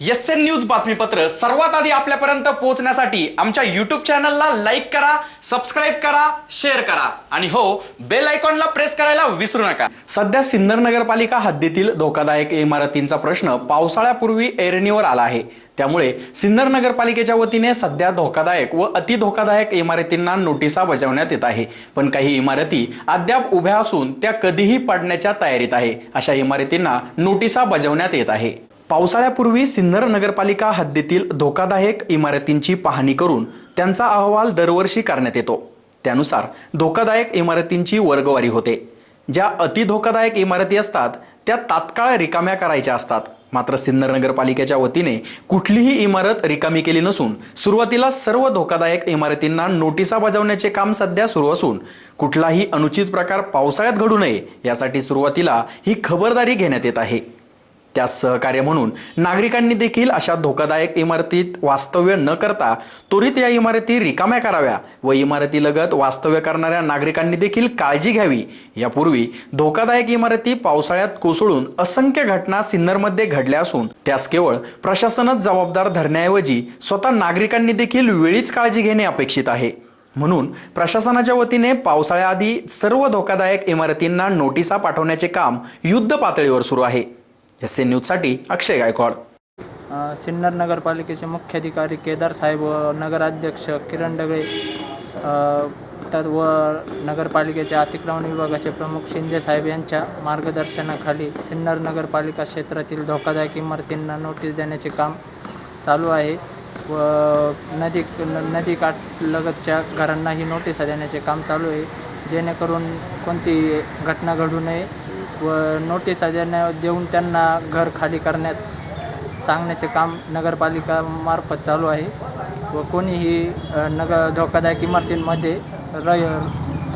S N news बातमीपत्र सर्वात आधी आपल्यापर्यंत पोहोचण्यासाठी आमच्या युट्यूब चॅनलला लाईक करा सबस्क्राईब करा शेअर करा. आणि हो बेल आयकॉनला प्रेस करायला विसरू नका. सध्या सिन्नर नगरपालिका हद्दीतील धोकादायक इमारतींचा प्रश्न पावसाळ्यापूर्वी ऐरणीवर आला आहे. त्यामुळे सिन्नर नगरपालिकेच्या वतीने सध्या धोकादायक व अति धोकादायक इमारतींना नोटिसा बजावण्यात येत आहे. पण काही इमारती अद्याप उभ्या असून त्या कधीही पडण्याच्या तयारीत आहे. अशा इमारतींना नोटिसा बजावण्यात येत आहे. पावसाळ्यापूर्वी सिन्नर नगरपालिका हद्दीतील धोकादायक इमारतींची पाहणी करून त्यांचा अहवाल दरवर्षी करण्यात येतो. त्यानुसार धोकादायक इमारतींची वर्गवारी होते. ज्या अति धोकादायक इमारती असतात त्या तात्काळ रिकाम्या करायच्या असतात. मात्र सिन्नर नगरपालिकेच्या वतीने कुठलीही इमारत रिकामी केली नसून सुरुवातीला सर्व धोकादायक इमारतींना नोटिसा बजावण्याचे काम सध्या सुरू असून कुठलाही अनुचित प्रकार पावसाळ्यात घडू नये यासाठी सुरुवातीला ही खबरदारी घेण्यात येत आहे. त्यास सहकार्य म्हणून. नागरिकांनी देखील अशा धोकादायक इमारतीत वास्तव्य न करता त्वरित या इमारती रिकाम्या कराव्या व इमारतीलगत वास्तव्य करणाऱ्या नागरिकांनी देखील काळजी घ्यावी. यापूर्वी धोकादायक इमारती पावसाळ्यात कोसळून असंख्य घटना सिन्नरमध्ये घडल्या असून त्यास केवळ प्रशासनच जबाबदार धरण्याऐवजी स्वतः नागरिकांनी देखील वेळीच काळजी घेणे अपेक्षित आहे. म्हणून प्रशासनाच्या वतीने पावसाळ्याआधी सर्व धोकादायक इमारतींना नोटिसा पाठवण्याचे काम युद्ध पातळीवर सुरू आहे. एस एन न्यूजसाठी अक्षय गायकवाड. सिन्नर नगरपालिकेचे मुख्याधिकारी केदार साहेब व नगराध्यक्ष किरण डगळे तर व नगरपालिकेचे अतिक्रमण विभागाचे प्रमुख शिंदे साहेब यांच्या मार्गदर्शनाखाली सिन्नर नगरपालिका क्षेत्रातील धोकादायक इमारतींना नोटीस देण्याचे काम चालू आहे. व नदी नदी काठलगतच्या घरांनाही नोटीस देण्याचे काम चालू आहे. जेणेकरून कोणती घटना घडू नये. व नोटिसा देण्या देऊन त्यांना घर खाली करण्यास सांगण्याचे काम नगरपालिकामार्फत चालू आहे. व कोणीही नगर धोकादायक इमारतींमध्ये र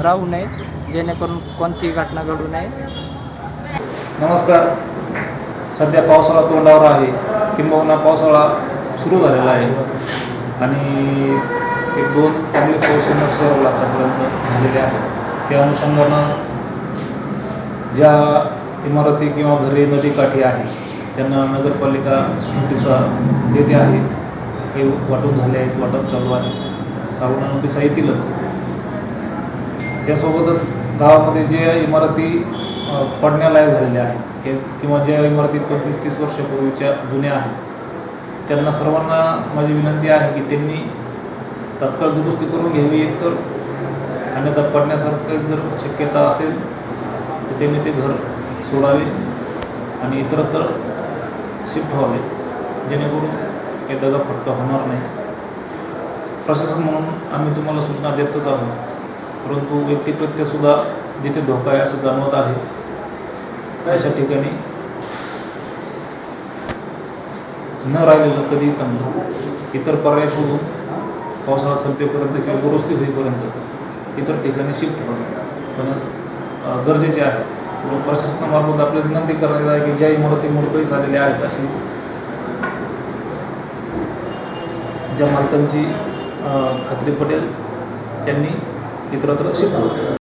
राहू नये जेणेकरून कोणतीही घटना घडू नये. नमस्कार. सध्या पावसाळा तोंडावर आहे. किंबहुना पावसाळा सुरू झालेला आहे. आणि एक दोन चांगले पाऊस सिन्नर आतापर्यंत झालेले आहेत. त्या अनुषंगानं ज्या इमारती किंवा घरे नदीकाठी आहेत त्यांना नगरपालिका नोटिसा देते आहे. हे वाटप झाले आहेत वाटप चालू आहे. सर्वांना नोटिसा येतीलच. यासोबतच गावामध्ये जे इमारती पडण्यालायक झालेल्या आहेत कि किंवा ज्या इमारती पंचवीस तीस वर्षापूर्वीच्या जुन्या आहेत त्यांना सर्वांना माझी विनंती आहे की त्यांनी तत्काळ दुरुस्ती करून घ्यावी. एकतर अन्यथा पडण्यासारखं जर शक्यता असेल त्याने ते घर सोडावे आणि इतरत्र शिफ्ट व्हावे जेणेकरून काही दगाफटका होणार नाही. प्रशासन म्हणून आम्ही तुम्हाला सूचना देतच आहोत. परंतु व्यक्तिकृत्यसुद्धा जिथे धोका आहे असं जाणवत आहे. अशा ठिकाणी न राहिलेलं कधीही चांगलं. इतर पर्याय शोधून पावसाळा संपेपर्यंत किंवा दुरुस्ती होईपर्यंत इतर ठिकाणी शिफ्ट होणं पण गरजेचे आहे प्रशासनामार्फत आपल्याला विनंती करण्यात आहे की ज्या इमारती मोडकळी झालेल्या आहेत अशी ज्या मालकांची खात्री पटेल त्यांनी इतरत्र शिफ्ट